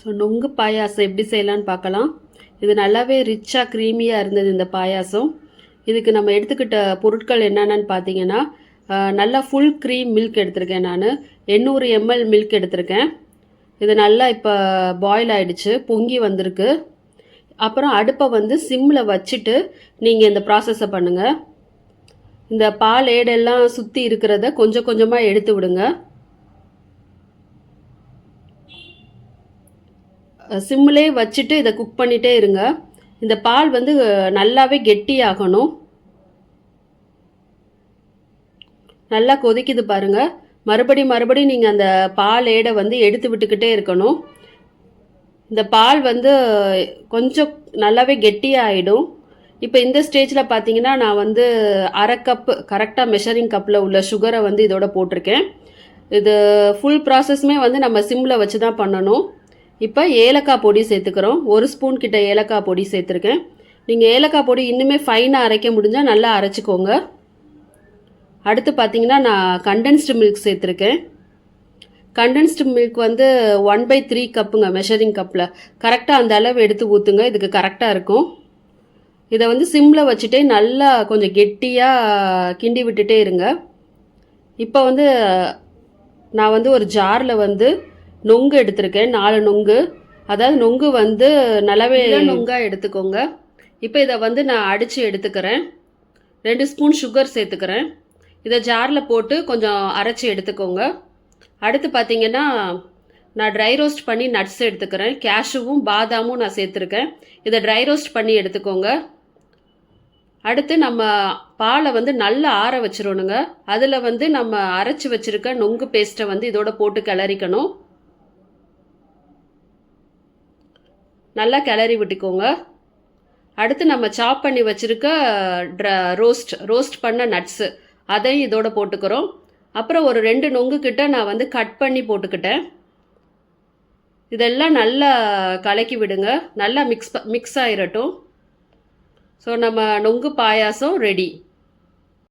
So நொங்கு பாயாசம் எப்படி செய்யலான்னு பார்க்கலாம். இது நல்லாவே ரிச்சாக க்ரீமியாக இருந்தது இந்த பாயாசம். இதுக்கு நம்ம எடுத்துக்கிட்ட பொருட்கள் என்னென்னு பார்த்தீங்கன்னா நல்லா ஃபுல் க்ரீம் மில்க் எடுத்திருக்கேன் நான். எண்ணூறு எம்எல் மில்க் எடுத்திருக்கேன். இது நல்லா இப்போ பாயில் ஆகிடுச்சு பொங்கி வந்திருக்கு. அப்புறம் அடுப்பை வந்து சிம்மில் வச்சுட்டு நீங்கள் இந்த ப்ராசஸை பண்ணுங்கள் இந்த பால் ஏடெல்லாம் சுற்றி இருக்கிறத கொஞ்சம் கொஞ்சமாக எடுத்து விடுங்க. சிம்மிலே வச்சுட்டு இதை குக் பண்ணிகிட்டே இருங்க. இந்த பால் வந்து நல்லாவே கெட்டியாகணும். நல்லா கொதிக்குது பாருங்க. மறுபடி மறுபடி நீங்கள் அந்த பால் ஏடை வந்து எடுத்து விட்டுக்கிட்டே இருக்கணும். இந்த பால் வந்து கொஞ்சம் நல்லாவே கெட்டியாகிடும் இப்போ இந்த ஸ்டேஜில் பார்த்தீங்கன்னா நான் வந்து அரை கப்பு கரெக்டாக மெஷரிங் கப்பில் உள்ள சுகரை வந்து இதோட போட்டிருக்கேன். இது ஃபுல் ப்ராசஸ்மே வந்து நம்ம சிம்மில் வச்சு தான் பண்ணணும். இப்போ ஏலக்காய் பொடி சேர்த்துக்கிறோம். ஒரு ஸ்பூன் கிட்ட ஏலக்காய் பொடி சேர்த்துருக்கேன். நீங்கள் ஏலக்காய் பொடி இன்னுமே ஃபைனாக அரைக்க முடிஞ்சால் நல்லா அரைச்சிக்கோங்க. அடுத்து பார்த்தீங்கன்னா நான் கண்டென்ஸ்டு மில்க் சேர்த்துருக்கேன். கண்டென்ஸ்டு மில்க் வந்து ஒன் பை த்ரீ கப்புங்க மெஷரிங் கப்பில் கரெக்டாக அந்த அளவு எடுத்து ஊற்றுங்க இதுக்கு கரெக்டாக இருக்கும். இதை வந்து சிம்மில் வச்சுட்டே நல்லா கொஞ்சம் கெட்டியாக கிண்டி விட்டுட்டே இருங்க. இப்போ வந்து நான் வந்து ஒரு ஜாரில் வந்து நொங்கு எடுத்திருக்கேன். நாலு நொங்கு. அதாவது நொங்கு வந்து நல்லாவே நொங்காக எடுத்துக்கோங்க. இப்போ இதை வந்து நான் அடித்து எடுத்துக்கிறேன். ரெண்டு ஸ்பூன் சுகர் சேர்த்துக்கிறேன். இதை ஜாரில் போட்டு கொஞ்சம் அரைச்சி எடுத்துக்கோங்க. அடுத்து பார்த்தீங்கன்னா நான் ட்ரை ரோஸ்ட் பண்ணி நட்ஸ் எடுத்துக்கிறேன். கேஷுவும் பாதாமும் நான் சேர்த்துருக்கேன். இதை ட்ரை ரோஸ்ட் பண்ணி எடுத்துக்கோங்க. அடுத்து நம்ம பாலை வந்து நல்லா ஆற வச்சிடணுங்க அதில் வந்து நம்ம அரைச்சி வச்சிருக்க நொங்கு பேஸ்ட்டை வந்து இதோட போட்டு கிளறிக்கணும். நல்லா கிளறி விட்டுக்கோங்க. அடுத்து நம்ம சாப் பண்ணி வச்சுருக்க ட்ர ரோஸ்ட் ரோஸ்ட் பண்ண நட்ஸு அதையும் இதோட போட்டுக்கிறோம். அப்புறம் ஒரு ரெண்டு நொங்கு கிட்ட நான் வந்து கட் பண்ணி போட்டுக்கிட்டேன். இதெல்லாம் நல்லா கலக்கி விடுங்க. நல்லா மிக்ஸ் மிக்ஸ் ஆயிரட்டும். ஸோ நம்ம நொங்கு பாயாசம் ரெடி